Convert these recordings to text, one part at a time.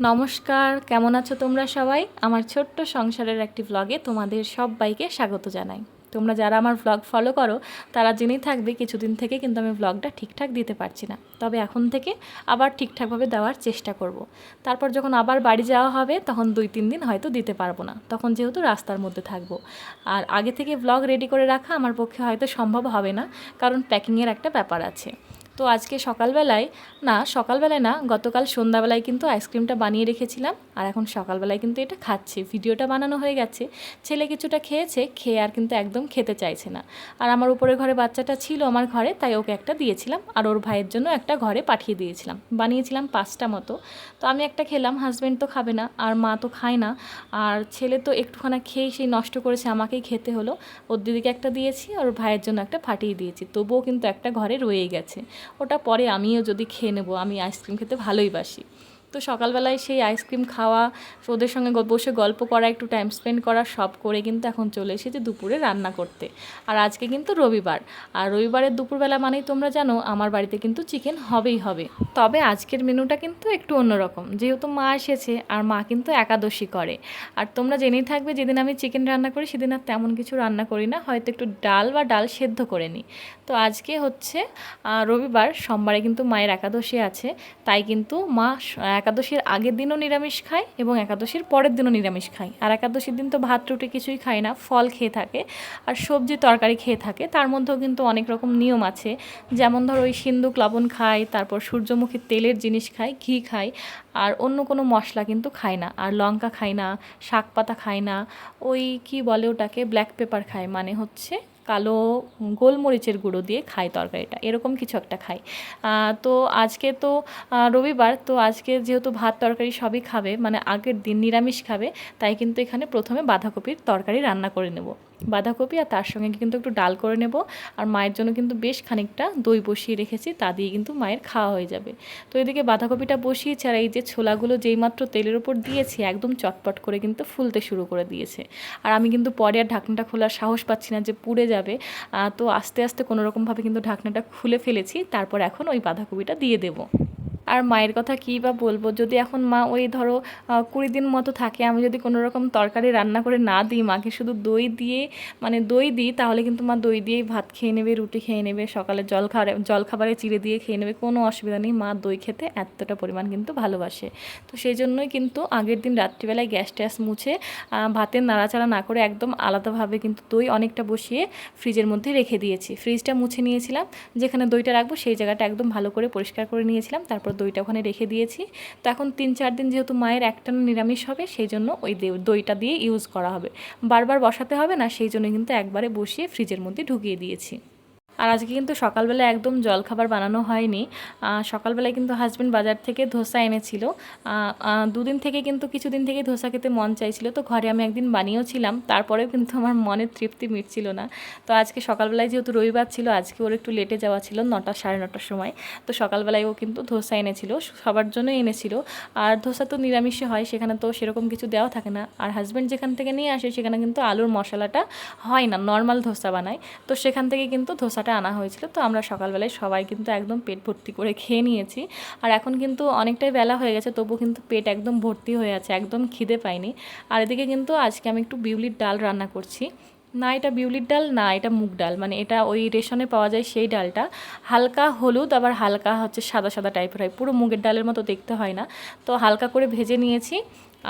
নমস্কার, কেমন আছো তোমরা সবাই? আমার ছোট্ট সংসারের একটি ভ্লগে তোমাদের সবাইকে স্বাগত জানাই। তোমরা যারা আমার ভ্লগ ফলো করো, তারা জেনেই থাকবে কিছুদিন থেকে কিন্তু আমি ভ্লগটা ঠিকঠাক দিতে পারছি না। তবে এখন থেকে আবার ঠিকঠাকভাবে দেওয়ার চেষ্টা করব। তারপর যখন আবার বাড়ি যাওয়া হবে, তখন দুই তিন দিন হয়তো দিতে পারব না। তখন যেহেতু রাস্তার মধ্যে থাকব। আর আগে থেকে ভ্লগ রেডি করে রাখা আমার পক্ষে হয়তো সম্ভব হবে না, কারণ প্যাকিংয়ের একটা ব্যাপার আছে। তো আজকে সকালবেলায়, না সকালবেলায় না, গতকাল সন্ধ্যাবেলায় কিন্তু আইসক্রিমটা বানিয়ে রেখেছিলাম। আর এখন সকালবেলায় কিন্তু এটা খাচ্ছে। ভিডিওটা বানানো হয়ে গেছে। ছেলে কিছুটা খেয়েছে, খেয়ে আর কিন্তু একদম খেতে চাইছে না। আর আমার উপরের ঘরে বাচ্চাটা ছিল আমার ঘরে, তাই ওকে একটা দিয়েছিলাম। আর ওর ভাইয়ের জন্য একটা ঘরে পাঠিয়ে দিয়েছিলাম। বানিয়েছিলাম পাঁচটা মতো। তো আমি একটা খেলাম হাজব্যান্ড তো খাবে না, আর মা তো খায় না। আর ছেলে তো একটুখানা খেয়েই সেই নষ্ট করেছে, আমাকেই খেতে হলো। ওর দিদিকে একটা দিয়েছি, আর ওর ভাইয়ের জন্য একটা ফাটিয়ে দিয়েছি। তবুও কিন্তু একটা ঘরে রয়েই গেছে। ওটা পরে আমিও যদি খেয়ে নেব আমি আইসক্রিম খেতে ভালোই বাসি। তো সকালবেলায় সেই আইসক্রিম খাওয়া, ওদের সঙ্গে বসে গল্প করা, একটু টাইম স্পেন্ড করা, সব করে কিন্তু এখন চলে এসেছে দুপুরে রান্না করতে। আর আজকে কিন্তু রবিবার। আর রবিবারের দুপুরবেলা মানেই তোমরা জানো, আমার বাড়িতে কিন্তু চিকেন হবেই হবে। তবে আজকের মেনুটা কিন্তু একটু অন্যরকম। যেহেতু মা এসেছে, আর মা কিন্তু একাদশী করে। আর তোমরা জেনেই থাকবে, যেদিন আমি চিকেন রান্না করি, সেদিন আর তেমন কিছু রান্না করি না। হয়তো একটু ডাল বা ডাল সেদ্ধ করে নিই। তো আজকে হচ্ছে রবিবার, সোমবারে কিন্তু মায়ের একাদশী আছে। তাই কিন্তু মা স- একাদশীর আগের দিনও নিরামিষ খায় এবং একাদশীর পরের দিনও নিরামিষ খায়। আর একাদশীর দিন তো ভাত, রুটি কিছুই খায় না, ফল খেয়ে থাকে আর সবজি, তরকারি খেয়ে থাকে। তার মধ্যেও কিন্তু অনেক রকম নিয়ম আছে। যেমন ধরো ওই সিন্দুক লবণ খায়, তারপর সূর্যমুখী তেলের জিনিস খায়, ঘি খায় আর অন্য কোনো মশলা কিন্তু খায় না। আর লঙ্কা খায় না, শাক পাতা খায় না, ওই কি বলে ওটাকে ব্ল্যাক পেপার খায়। মানে হচ্ছে কালো গোলমরিচের গুঁড়ো দিয়ে খায় তরকারিটা, এরকম কিছু একটা খায় তো আজকে তো রবিবার, তো আজকে যেহেতু ভাত তরকারি সবই খাবে মানে আগের দিন নিরামিষ খাবে, তাই কিন্তু এখানে প্রথমে বাঁধাকপির তরকারি রান্না করে নেব। বাঁধাকপি আর তার সঙ্গে কিন্তু একটু ডাল করে নেব। আর মায়ের জন্য কিন্তু বেশ খানিকটা দই বসিয়ে রেখেছি, তা দিয়ে কিন্তু মায়ের খাওয়া হয়ে যাবে। তো এদিকে বাঁধাকপিটা বসিয়েছি আর এই যে ছোলাগুলো যেইমাত্র তেলের উপর দিয়েছি, একদম চটপট করে কিন্তু ফুলতে শুরু করে দিয়েছে। আর আমি কিন্তু পরে আর ঢাকনাটা খোলার সাহস পাচ্ছি না যে পুড়ে যাবে। তো আস্তে আস্তে কোনো রকমভাবে কিন্তু ঢাকনাটা খুলে ফেলেছি, তারপর এখন ওই বাঁধাকপিটা দিয়ে দেবো। আর মায়ের কথা কী বা বলব? যদি এখন মা ওই ধরো কুড়ি দিন মতো থাকে, আমি যদি কোনো রকম তরকারি রান্না করে না দিই, মাকে শুধু দই দিয়ে মানে দই দিই, তাহলে কিন্তু মা দই দিয়েই ভাত খেয়ে নেবে, রুটি খেয়ে নেবে, সকালে জল খাবারে জল খাবারে চিড়ে দিয়ে খেয়ে নেবে, কোনো অসুবিধা নেই। মা দই খেতে এতটা পরিমাণ কিন্তু ভালোবাসে। তো সেই জন্যই কিন্তু আগের দিন রাত্রিবেলায় গ্যাস ট্যাস মুছে ভাতের নাড়াচাড়া না করে একদম আলাদাভাবে কিন্তু দই অনেকটা বসিয়ে ফ্রিজের মধ্যে রেখে দিয়েছি। ফ্রিজটা মুছে নিয়েছিলাম, যেখানে দইটা রাখব, সেই জায়গাটা একদম ভালো করে পরিষ্কার করে নিয়েছিলাম, তারপর দইটা ওখানে রেখে দিয়েছি। তো এখন তিন চার দিন যেহেতু মায়ের একটানা নিরামিষ হবে সেই জন্য ওই দইটা দিয়ে ইউজ করা হবে। বারবার বসাতে হবে না সেই জন্য কিন্তু একবারে বসিয়ে ফ্রিজের মধ্যে ঢুকিয়ে দিয়েছি। আর আজকে কিন্তু সকালবেলা একদম জলখাবার বানানো হয়নি। সকালবেলায় কিন্তু হাজব্যান্ড বাজার থেকে ধোসা এনেছিল। দুদিন থেকে কিন্তু কিছুদিন থেকে ধোসা খেতে মন চাইছিল। তো ঘরে আমি একদিন বানিয়েও ছিলাম তারপরেও কিন্তু আমার মনের তৃপ্তি মিটছিল না। তো আজকে সকালবেলায় যেহেতু রবিবার ছিল, আজকে ওর একটু লেটে যাওয়া ছিল, নটা সাড়ে নটার সময়। তো সকালবেলায় ও কিন্তু ধোসা এনেছিল, সবার জন্য এনেছিল। আর ধোসা তো নিরামিষে হয়, সেখানে তো সেরকম কিছু দেওয়া থাকে না। আর হাজব্যান্ড যেখান থেকে নিয়ে আসে, সেখানে কিন্তু আলুর মশলাটা হয় না নর্মাল ধোসা বানায়। তো সেখান থেকে কিন্তু ধোসাটা আনা হয়েছিল, তো আমরা সকালবেলায় সবাই কিন্তু একদম পেট ভর্তি করে খেয়ে নিয়েছি। আর এখন কিন্তু অনেকটাই বেলা হয়ে গেছে, তবু কিন্তু পেট একদম ভর্তি হয়ে আছে, একদম খিদে পাইনি। আর এদিকে কিন্তু আজকে আমি একটু বিউলির ডাল রান্না করছি। না, এটা বিউলির ডাল না, এটা মুগ ডাল মানে এটা ওই রেশনে পাওয়া যায় সেই ডালটা। হালকা হলুদ, আবার হালকা হচ্ছে সাদা সাদা টাইপের হয়, পুরো মুগের ডালের মতো দেখতে হয় না। তো হালকা করে ভেজে নিয়েছি।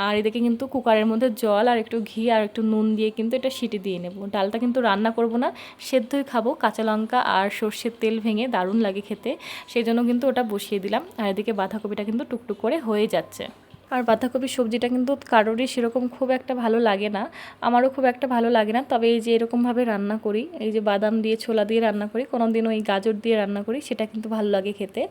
আর এদিকে কিন্তু কুকারের মধ্যে জল আর একটু ঘি আর একটু নুন দিয়ে কিন্তু এটা সিটি দিয়ে নেব। ডালটা কিন্তু রান্না করব না, সেদ্ধই খাব, কাঁচা লঙ্কা আর সর্ষের তেল ভেঙে দারুণ লাগে খেতে, সেই জন্য কিন্তু ওটা বসিয়ে দিলাম। আর এদিকে বাঁধাকপিটা কিন্তু টুকটুক করে হয়ে যাচ্ছে। আর বাঁধাকপির সবজিটা কিন্তু কারোরই সেরকম খুব একটা ভালো লাগে না। আমারও খুব একটা ভালো লাগে না। তবে এই যে এরকমভাবে রান্না করি, এই যে বাদাম দিয়ে ছোলা দিয়ে রান্না করি কোনো দিন ওই গাজর দিয়ে রান্না করি, সেটা কিন্তু ভালো লাগে খেতে।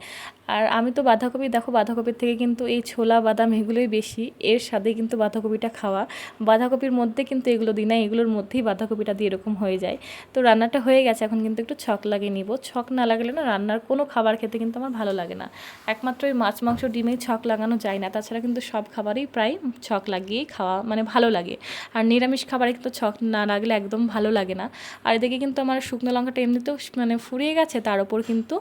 আর আমি তো বাঁধাকপি, দেখো বাঁধাকপির থেকে কিন্তু এই ছোলা, বাদাম এগুলোই বেশি। এর সাথে কিন্তু বাঁধাকপিটা খাওয়া। বাঁধাকপির মধ্যে কিন্তু এগুলো দিই না, এগুলোর মধ্যেই বাঁধাকপিটা দিয়ে এরকম হয়ে যায়। তো রান্নাটা হয়ে গেছে, এখন কিন্তু একটু ছক লাগিয়ে নিব। ছক না লাগলে না রান্নার কোনো খাবার খেতে কিন্তু আমার ভালো লাগে না। একমাত্র ওই মাছ, মাংস, ডিমেই ছক লাগানো যায় না। তাছাড়া কিন্তু সব খাবারেই প্রায় ছক লাগিয়েই খাওয়া মানে ভালো লাগে। আর নিরামিষ খাবারে কিন্তু ছক না লাগলে একদম ভালো লাগে না। আর এদিকে কিন্তু আমার শুকনো লঙ্কাটা এমনিতেও মানে ফুরিয়ে গেছে, তার উপর কিন্তু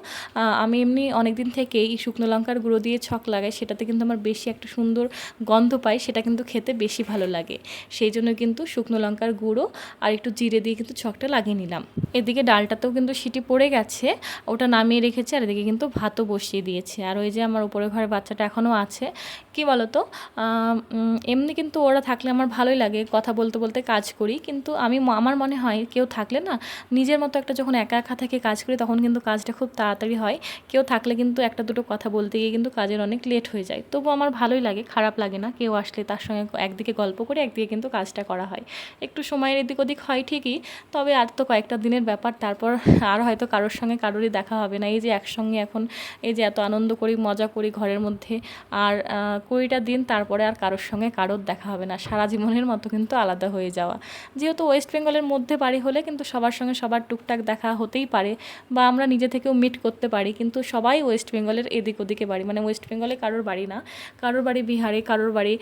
আমি এমনি অনেক দিন থেকে অনেকেই শুকনো লঙ্কার গুঁড়ো দিয়ে ছক লাগাই, সেটাতে কিন্তু আমার বেশি একটা সুন্দর গন্ধ পাই, সেটা কিন্তু খেতে বেশি ভালো লাগে। সেই জন্য কিন্তু শুকনো লঙ্কার গুঁড়ো আর একটু জিরে দিয়ে কিন্তু ছকটা লাগিয়ে নিলাম। এদিকে ডালটাতেও কিন্তু সিটি পড়ে গেছে, ওটা নামিয়ে রেখেছে, আর এদিকে কিন্তু ভাতও বসিয়ে দিয়েছে। আর ওই যে আমার উপরে ঘরে বাচ্চাটা এখনও আছে কি বলতো? এমনি কিন্তু ওরা থাকলে আমার ভালোই লাগে, কথা বলতে বলতে কাজ করি। কিন্তু আমি আমার মনে হয় কেউ থাকলে না, নিজের মতো একটা যখন একা একা থেকে কাজ করি, তখন কিন্তু কাজটা খুব তাড়াতাড়ি হয়। কেউ থাকলে কিন্তু একটা দুটো কথা বলতে গিয়ে কিন্তু কাজের অনেক লেট হয়ে যায়। তবু আমার ভালোই লাগে, খারাপ লাগে না কেউ আসলে তার সঙ্গে একদিকে গল্প করে, একদিকে কিন্তু কাজটা করা হয়। একটু সময়ের এদিক ওদিক হয় ঠিকই, তবে আর তো কয়েকটা দিনের ব্যাপার, তারপর আর হয়তো কারোর সঙ্গে কারোরই দেখা হবে না। এই যে একসঙ্গে এখন, এই যে এত আনন্দ করি, মজা করি ঘরের মধ্যে, আর কুড়িটা দিন তারপরে আর কারোর সঙ্গে কারোর দেখা হবে না। সারা জীবনের মতো কিন্তু আলাদা হয়ে যাওয়া। যেহেতু ওয়েস্ট বেঙ্গলের মধ্যে বাড়ি হলে কিন্তু সবার সঙ্গে সবার টুকটাক দেখা হতেই পারে বা আমরা নিজে থেকেও মিট করতে পারি, কিন্তু সবাই ওয়েস্ট বেঙ্গলের এদিক ওদিকে বাড়ি। মানে ওয়েস্ট বেঙ্গলে কারোর বাড়ি না। কারোর বাড়ি বিহারে, কারোর বাড়ি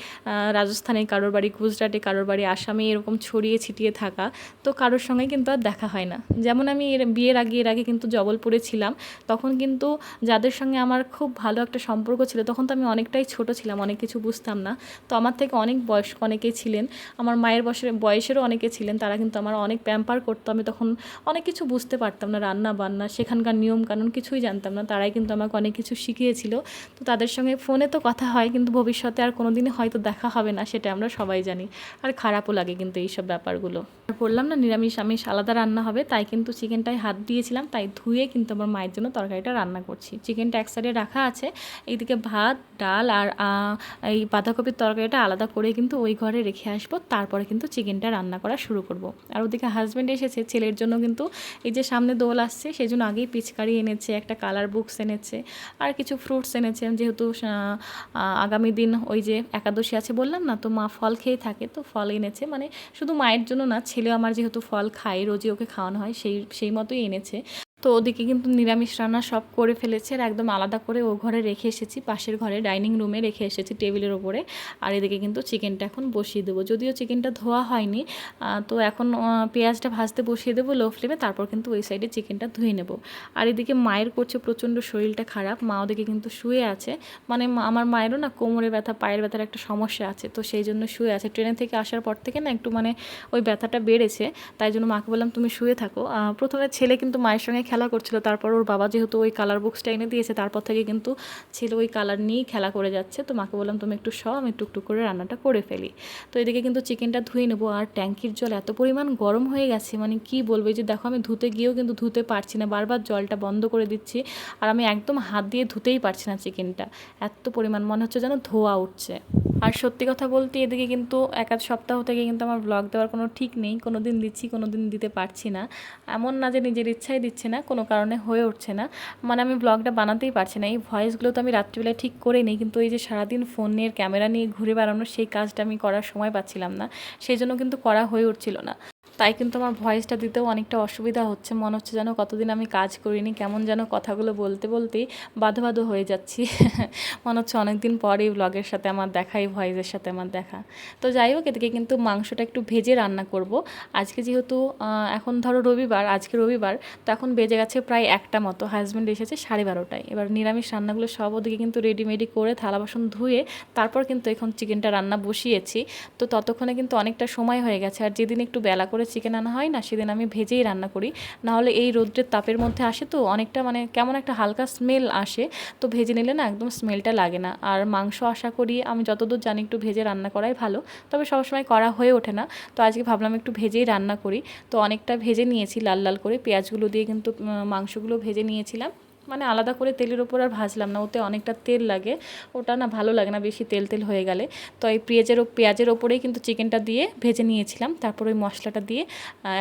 রাজস্থানে, কারোর বাড়ি গুজরাটে, কারোর বাড়ি আসামে এরকম ছড়িয়ে ছিটিয়ে থাকা। তো কারোর সঙ্গে কিন্তু আর দেখা হয় না। যেমন আমি এর, বিয়ের আগে, এর আগে কিন্তু জবলপুরে ছিলাম। তখন কিন্তু যাদের সঙ্গে আমার খুব ভালো একটা সম্পর্ক ছিল, তখন তো আমি অনেকটাই ছোট ছিলাম। অনেক কিছু বুঝতাম না। তো আমার থেকে অনেক বয়স্ক অনেকেই ছিলেন, আমার মায়ের বয়সের বয়সেরও অনেকে ছিলেন, তারা কিন্তু আমার অনেক প্যাম্পার করতো, আমি তখন অনেক কিছু বুঝতে পারতাম না, রান্না বান্না, সেখানকার নিয়ম কানুন কিছুই জানতাম না, তারাই কিন্তু আমাকে অনেক কিছু শিখিয়েছিল। তো তাদের সঙ্গে ফোনে তো কথা হয়, কিন্তু ভবিষ্যতে আর কোনো দিনই হয়তো দেখা হবে না, সেটা আমরা সবাই জানি। আর খারাপও লাগে কিন্তু এইসব ব্যাপারগুলো। আর বললাম না, নিরামিষ, আমিষ আলাদা রান্না হবে, তাই কিন্তু চিকেনটাই হাত দিয়েছিলাম, তাই ধুয়ে কিন্তু আমার মায়ের জন্য তরকারিটা রান্না করছি। চিকেনটা এক সাইডে রাখা আছে, এইদিকে ভাত, ডাল আর এই বাঁধাকপির তরকারিটা আলাদা করে কিন্তু ওই ঘরে রেখে আসব, তারপরে কিন্তু চিকেনটা রান্না করা শুরু করব। আর ওদিকে হাজব্যান্ড এসেছে, ছেলের জন্য কিন্তু এই যে সামনে দোল আসছে সেই জন্য আগেই পিচকারি এনেছে, একটা কালার বুকস এনেছে, আর কিছু ফ্রুটস এনেছে। যেহেতু আগামী দিন ওই যে একাদশী আছে বললাম না, তো মা ফল খেয়ে থাকে, তো ফল এনেছে। মানে শুধু মায়ের জন্য না ছেলে আমার যেহেতু ফল খায়, রোজই ওকে খাওয়ানো হয়, সেই সেই মতোই এনেছে। তো ওদিকে কিন্তু নিরামিষ রান্না সব করে ফেলেছে আর একদম আলাদা করে ও ঘরে রেখে এসেছি, পাশের ঘরে ডাইনিং রুমে রেখে এসেছি টেবিলের ওপরে। আর এদিকে কিন্তু চিকেনটা এখন বসিয়ে দেবো। যদিও চিকেনটা ধোয়া হয়নি তো এখন পেঁয়াজটা ভাজতে বসিয়ে দেবো লো ফ্লেমে তারপর কিন্তু ওই সাইডে চিকেনটা ধুয়ে নেব। আর এদিকে মায়ের করছে প্রচণ্ড শরীরটা খারাপ, মা ওদিকে কিন্তু শুয়ে আছে। মানে আমার মায়েরও না কোমরে ব্যথা, পায়ের ব্যথার একটা সমস্যা আছে, তো সেই জন্য শুয়ে আছে। ট্রেনে থেকে আসার পর থেকে না একটু মানে ওই ব্যথাটা বেড়েছে, তাই জন্য মাকে বললাম, তুমি শুয়ে থাকো। প্রথমে ছেলে কিন্তু মায়ের সঙ্গে খেলা করছিল। তারপর ওর বাবা যেহেতু ওই কালার বুকসটা এনে দিয়েছে, তারপর থেকে কিন্তু ছেলে ওই কালার নিয়েই খেলা করে যাচ্ছে। তো মাকে বললাম, তুমি একটু সব আমি টুকটুক করে রান্নাটা করে ফেলি। তো এদিকে কিন্তু চিকেনটা ধুয়ে নেব। আর ট্যাঙ্কির জল এত পরিমাণ গরম হয়ে গেছে মানে কি বলব? যে দেখো, আমি ধুতে গিয়েও কিন্তু ধুতে পারছি না। বারবার জলটা বন্ধ করে দিচ্ছি আর আমি একদম হাত দিয়ে ধুতেই পারছি না চিকেনটা। এত পরিমাণ, মনে হচ্ছে যেন ধোয়া উঠছে। আর সত্যি কথা বলতে এদিকে কিন্তু এক আধ সপ্তাহ থেকে কিন্তু আমার ব্লগ দেওয়ার কোনো ঠিক নেই। কোনো দিন দিচ্ছি, কোনো দিন দিতে পারছি না। এমন না যে নিজের ইচ্ছাই দিচ্ছে না। কোনো কারণে হয়ে উঠছে না। মানে আমি ব্লগটা বানাতেই পারছি না। এই ভয়েসগুলো তো আমি রাত্রিবেলায় ঠিক করে নিই। কিন্তু এই যে সারাদিন ফোনের ক্যামেরা নিয়ে ঘুরে বেড়ানোর সেই কাজটা আমি করার সময় পাচ্ছিলাম না। সেই জন্য কিন্তু করা হয়ে উঠছিল না। তাই কিন্তু আমার ভয়েসটা দিতেও অনেকটা অসুবিধা হচ্ছে। মনে হচ্ছে যেন কতদিন আমি কাজ করিনি, কেমন যেন কথাগুলো বলতে বলতেই বাধো বাধো হয়ে যাচ্ছি। মনে হচ্ছে অনেকদিন পরে ব্লগের সাথে আমার দেখা, এই ভয়েসের সাথে আমার দেখা। তো যাই হোক, এদিকে কিন্তু মাংসটা একটু ভেজে রান্না করব। আজকে যেহেতু এখন ধরো রবিবার, আজকে রবিবার, তো এখন বেজে গেছে প্রায় একটা মতো। হাজব্যান্ড এসেছে সাড়ে বারোটায়। এবার নিরামিষ রান্নাগুলো সব ওদিকে কিন্তু রেডিমেডি করে থালা বাসন ধুয়ে তারপর কিন্তু এখন চিকেনটা রান্না বসিয়েছি। তো ততক্ষণে কিন্তু অনেকটা সময় হয়ে গেছে। আর যেদিন একটু বেলা করে চিকেন আনা হয় না, সেদিন আমি ভেজেই রান্না করি। নাহলে এই রৌদ্রের তাপের মধ্যে আসে তো অনেকটা মানে কেমন একটা হালকা স্মেল আসে। তো ভেজে নিলে না একদম স্মেলটা লাগে না। আর মাংস আশা করি আমি যতদূর জানি একটু ভেজে রান্না করাই ভালো। তবে সবসময় করা হয়ে ওঠে না। তো আজকে ভাবলাম একটু ভেজেই রান্না করি। তো অনেকটা ভেজে নিয়েছি লাল লাল করে। পেঁয়াজগুলো দিয়ে কিন্তু মাংসগুলো ভেজে নিয়েছিলাম। মানে আলাদা করে তেলের ওপর আর ভাজলাম না, ওতে অনেকটা তেল লাগে। ওটা না ভালো লাগে না, বেশি তেল তেল হয়ে গেলে। তো এই পেঁয়াজের পেঁয়াজের ওপরেই কিন্তু চিকেনটা দিয়ে ভেজে নিয়েছিলাম। তারপর ওই মশলাটা দিয়ে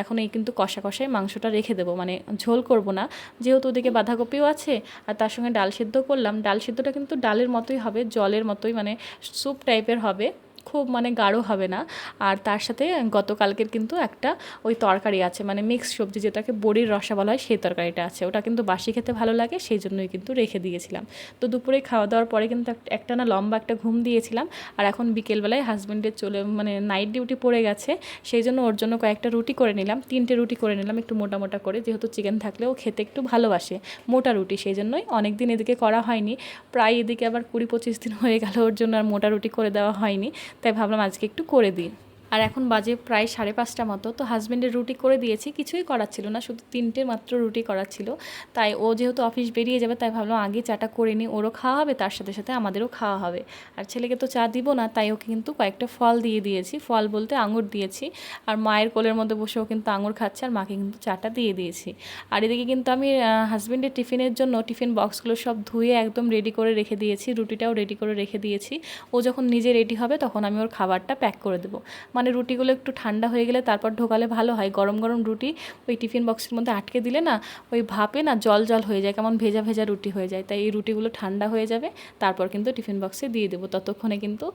এখন এই কিন্তু কষা কষায় মাংসটা রেখে দেবো। মানে ঝোল করব না। যেহেতু ওদিকে বাঁধাকপিও আছে, আর তার সঙ্গে ডাল সিদ্ধ করলাম। ডাল সিদ্ধটা কিন্তু ডালের মতোই হবে, জলের মতোই মানে স্যুপ টাইপের হবে। খুব মানে গাঢ় হবে না। আর তার সাথে গতকালকের কিন্তু একটা ওই তরকারি আছে মানে মিক্স সবজি যেটাকে বড়ির রসা বলা হয়, সেই তরকারিটা আছে। ওটা কিন্তু বাসি খেতে ভালো লাগে, সেই জন্যই কিন্তু রেখে দিয়েছিলাম। তো দুপুরে খাওয়া দাওয়ার পরে কিন্তু একটা না লম্বা একটা ঘুম দিয়েছিলাম। আর এখন বিকেলবেলায় হাজব্যান্ডের চলে মানে নাইট ডিউটি পড়ে গেছে, সেই জন্য ওর জন্য কয়েকটা রুটি করে নিলাম। তিনটে রুটি করে নিলাম একটু মোটা মোটা করে, যেহেতু চিকেন থাকলেও খেতে একটু ভালোবাসে, মোটা রুটি। সেই জন্যই অনেক দিন এদিকে করা হয়নি। প্রায় এদিকে আবার কুড়ি পঁচিশ দিন হয়ে গেল ওর জন্য আর মোটা রুটি করে দেওয়া হয়নি। তাই ভাবলাম আজকে একটু করে দিই। আর এখন বাজে প্রায় সাড়ে পাঁচটা মতো। তো হাজব্যান্ডের রুটি করে দিয়েছি, কিছুই করার ছিল না, শুধু তিনটে মাত্র রুটি করার ছিল। তাই ও যেহেতু অফিস বেরিয়ে যাবে, তাই ভাবলাম আগে চাটা করে নিই, ওরও খাওয়া হবে, তার সাথে সাথে আমাদেরও খাওয়া হবে। আর ছেলেকে তো চা দিব না, তাই ওকে কিন্তু কয়েকটা ফল দিয়ে দিয়েছি। ফল বলতে আঙুর দিয়েছি। আর মায়ের কোলের মধ্যে বসে ও কিন্তু আঙুর খাচ্ছে, আর মাকে কিন্তু চাটা দিয়ে দিয়েছি। আর এদিকে কিন্তু আমি হাজব্যান্ডের টিফিনের জন্য টিফিন বক্সগুলো সব ধুয়ে একদম রেডি করে রেখে দিয়েছি, রুটিটাও রেডি করে রেখে দিয়েছি। ও যখন নিজে রেডি হবে, তখন আমি ওর খাবারটা প্যাক করে দেবো। মানে রুটিগুলো একটু ঠান্ডা হয়ে গেলে তারপর ঢোকালে ভালো হয়। গরম গরম রুটি ওই টিফিন বক্সের মধ্যে আটকে দিলে না ওই ভাপে না জল জল হয়ে যায়, কেমন ভেজা ভেজা রুটি হয়ে যায়। তাই এই রুটিগুলো ঠান্ডা হয়ে যাবে, তারপর কিন্তু টিফিন বক্সে দিয়ে দেবো। ততক্ষণে কিন্তু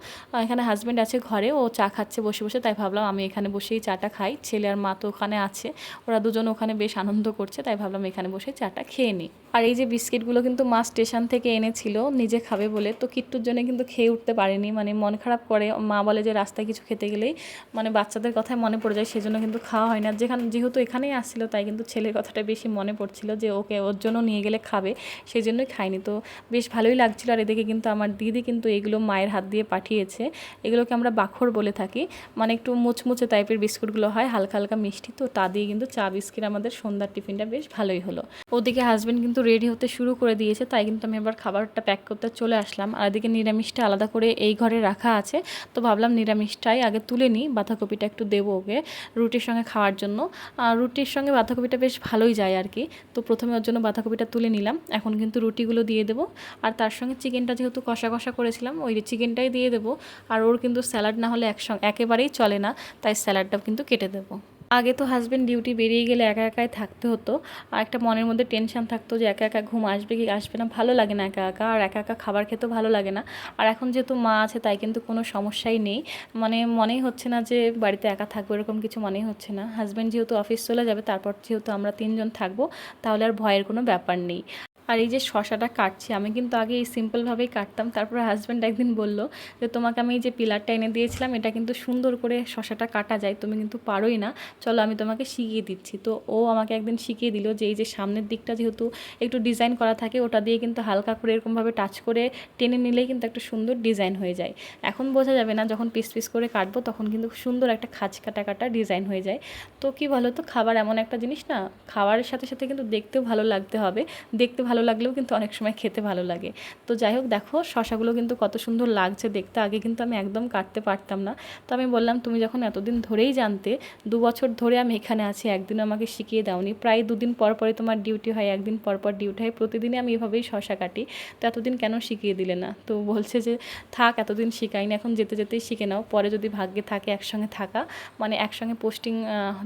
এখানে হাজব্যান্ড আছে ঘরে, ও চা খাচ্ছে বসে বসে, তাই ভাবলাম আমি এখানে বসেই চাটা খাই। ছেলে আর মা তো ওখানে আছে, ওরা দুজন ওখানে বেশ আনন্দ করছে, তাই ভাবলাম এখানে বসে চাটা খেয়ে নিই। আর এই যে বিস্কিটগুলো কিন্তু মা স্টেশন থেকে এনেছিল, নিজে খাবে বলে, তো কিট্টুর জন্য কিন্তু খেয়ে উঠতে পারেনি। মানে মন খারাপ করে, মা বলে যে রাস্তায় কিছু খেতে গেলেই মানে বাচ্চাদের কথাই মনে পড়ে যায়, সেজন্য কিন্তু খাওয়া হয় না। যেখানে, যেহেতু এখানেই আসছিল, তাই কিন্তু ছেলের কথাটা বেশি মনে পড়ছিল যে ওকে ওর জন্য নিয়ে গেলে খাবে সেই জন্যই খাইনি তো বেশ ভালোই লাগছিল। আর এদিকে কিন্তু আমার দিদি কিন্তু এগুলো মায়ের হাত দিয়ে পাঠিয়েছে। এগুলোকে আমরা বাখর বলে থাকি। মানে একটু মুচমুচে টাইপের বিস্কুটগুলো হয়, হালকা হালকা মিষ্টি। তো তা দিয়ে কিন্তু চা, বিস্কিট আমাদের সন্ধ্যার টিফিনটা বেশ ভালোই হলো। ওদিকে হাজব্যান্ড কিন্তু রেডি হতে শুরু করে দিয়েছে, তাই কিন্তু আমি এবার খাবারটা প্যাক করতে চলে আসলাম। আর এদিকে নিরামিষটা আলাদা করে এই ঘরে রাখা আছে। তো ভাবলাম নিরামিষটাই আগে তুলে নিই, বাঁধাকপিটা একটু দেবো ওকে রুটির সঙ্গে খাওয়ার জন্য। আর রুটির সঙ্গে বাঁধাকপিটা বেশ ভালোই যায় আর কি। তো প্রথমে ওর জন্য বাঁধাকপিটা তুলে নিলাম, এখন কিন্তু রুটিগুলো দিয়ে দেবো। আর তার সঙ্গে চিকেনটা যেহেতু কষা কষা করেছিলাম, ওই চিকেনটাই দিয়ে দেবো। আর ওর কিন্তু স্যালাড না হলে একসঙ্গে, একেবারেই চলে না, তাই স্যালাডটাও কিন্তু কেটে দেবো। আগে তো হাজব্যান্ড ডিউটি বেরিয়ে গেলে একা একাই থাকতে হতো। আর একটা মনের মধ্যে টেনশন থাকতো যে একা একা ঘুম আসবে কি আসবে না, ভালো লাগে না একা একা। আর একা একা খাবার খেতেও ভালো লাগে না। আর এখন যেহেতু মা আছে, তাই কিন্তু কোনো সমস্যাই নেই। মানে মনেই হচ্ছে না যে বাড়িতে একা থাকব, এরকম কিছু মনেই হচ্ছে না। হাজব্যান্ড যেহেতু অফিস চলে যাবে, তারপর যেহেতু আমরা তিনজন থাকব, তাহলে আর ভয়ের কোনো ব্যাপার নেই। আর এই যে শশাটা কাটছি, আমি কিন্তু আগে এই সিম্পলভাবেই কাটতাম। তারপরে হাজব্যান্ড একদিন বলল যে, তোমাকে আমি এই যে পিলারটা এনে দিয়েছিলাম, এটা কিন্তু সুন্দর করে শশাটা কাটা যায়, তুমি কিন্তু পারোই না। চলো আমি তোমাকে শিখিয়ে দিচ্ছি। তো ও আমাকে একদিন শিখিয়ে দিল যে, এই যে সামনের দিকটা যেহেতু একটু ডিজাইন করা থাকে, ওটা দিয়ে কিন্তু হালকা করে এরকমভাবে টাচ করে টেনে নিলেই কিন্তু একটা সুন্দর ডিজাইন হয়ে যায়। এখন বোঝা যাবে না, যখন পিস পিস করে কাটবো, তখন কিন্তু সুন্দর একটা খাঁচ কাটা কাটা ডিজাইন হয়ে যায়। তো কি বলো তো খাবার এমন একটা জিনিস না খাবারের সাথে সাথে কিন্তু দেখতেও ভালো লাগতে হবে। দেখতে ভালো লাগলেও কিন্তু অনেক সময় খেতে ভালো লাগে। তো যাই হোক, দেখো শশাগুলো কিন্তু কত সুন্দর লাগছে দেখতে। আগে কিন্তু আমি একদম কাটতে পারতাম না। তো আমি বললাম, তুমি যখন এতদিন ধরেই জানতে, দু বছর ধরে আমি এখানে আছি একদিন আমাকে শিখিয়ে দাওনি। প্রায় দুদিন পর পরে তোমার ডিউটি হয়, একদিন পর পর ডিউটি হয়। প্রতিদিনই আমি এভাবেই শশা কাটি। তো এতদিন কেন শিখিয়ে দিলে না? তো বলছে যে, থাক, এতদিন শিখাইনি, এখন যেতে যেতেই শিখে নাও। পরে যদি ভাগ্যে থাকে, একসঙ্গে থাকা। মানে একসঙ্গে পোস্টিং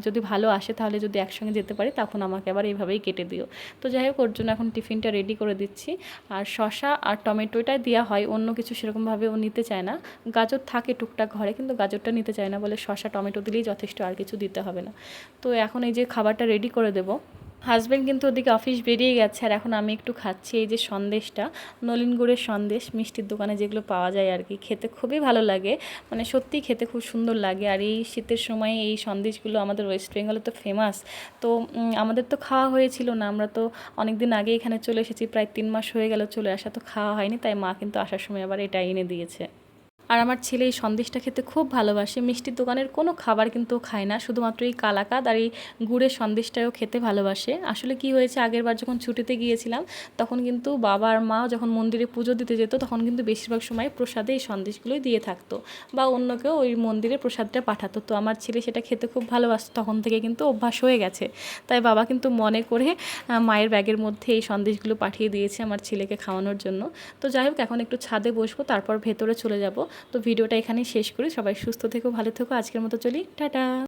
যদি ভালো আসে, তাহলে যদি একসঙ্গে যেতে পারি, তখন আমাকে আবার এইভাবেই কেটে দিও। তো যাই হোক ওর জন্য এখন টিফিনটা রেডি করে দিচ্ছি। আর শশা আর টমেটোটাই দেওয়া হয়, অন্য কিছু সেরকমভাবে ও নিতে চায় না। গাজর থাকে টুকটাক ঘরে, কিন্তু গাজরটা নিতে চায় না বলে শশা টমেটো দিলেই যথেষ্ট, আর কিছু দিতে হবে না। তো এখন এই যে খাবারটা রেডি করে দেবো। হাজব্যান্ড কিন্তু ওদিকে অফিস বেরিয়ে গেছে আর এখন আমি একটু খাচ্ছি। এই যে সন্দেশটা, নলিন গুড়ের সন্দেশ, মিষ্টির দোকানে যেগুলো পাওয়া যায় আর কি। খেতে খুবই ভালো লাগে মানে সত্যিই খেতে খুব সুন্দর লাগে। আর এই শীতের সময় এই সন্দেশগুলো আমাদের ওয়েস্ট বেঙ্গলে তো ফেমাস তো আমাদের তো খাওয়া হয়েছিল না। আমরা তো অনেক দিন আগে এখানে চলে এসেছি, প্রায় তিন মাস হয়ে গেল চলে আসা, তো খাওয়া হয়নি। তাই মা কিন্তু আসার সময় আবার এটা এনে দিয়েছে। আর আমার ছেলে এই সন্দেশটা খেতে খুব ভালোবাসে। মিষ্টির দোকানের কোনো খাবার কিন্তু খায় না, শুধুমাত্র এই কালাকাদ আর এই গুড়ের সন্দেশটাও খেতে ভালোবাসে। আসলে কি হয়েছে, আগের বার যখন ছুটিতে গিয়েছিলাম, তখন কিন্তু বাবা আর মা যখন মন্দিরে পুজো দিতে যেত, তখন কিন্তু বেশিরভাগ সময় প্রসাদে এই সন্দেশগুলোই দিয়ে থাকতো বা অন্য কেউ ওই মন্দিরে প্রসাদটা পাঠাতো। তো আমার ছেলে সেটা খেতে খুব ভালোবাসতো, তখন থেকে কিন্তু অভ্যাস হয়ে গেছে। তাই বাবা কিন্তু মনে করে মায়ের ব্যাগের মধ্যে এই সন্দেশগুলো পাঠিয়ে দিয়েছে আমার ছেলেকে খাওয়ানোর জন্য। তো যাই হোক, এখন একটু ছাদে বসবো, তারপর ভেতরে চলে যাব। তো ভিডিওটা এখানেই শেষ করি। সবাই সুস্থ থেকো ভালো থেকো। আজকের মতো চলি। টাটা!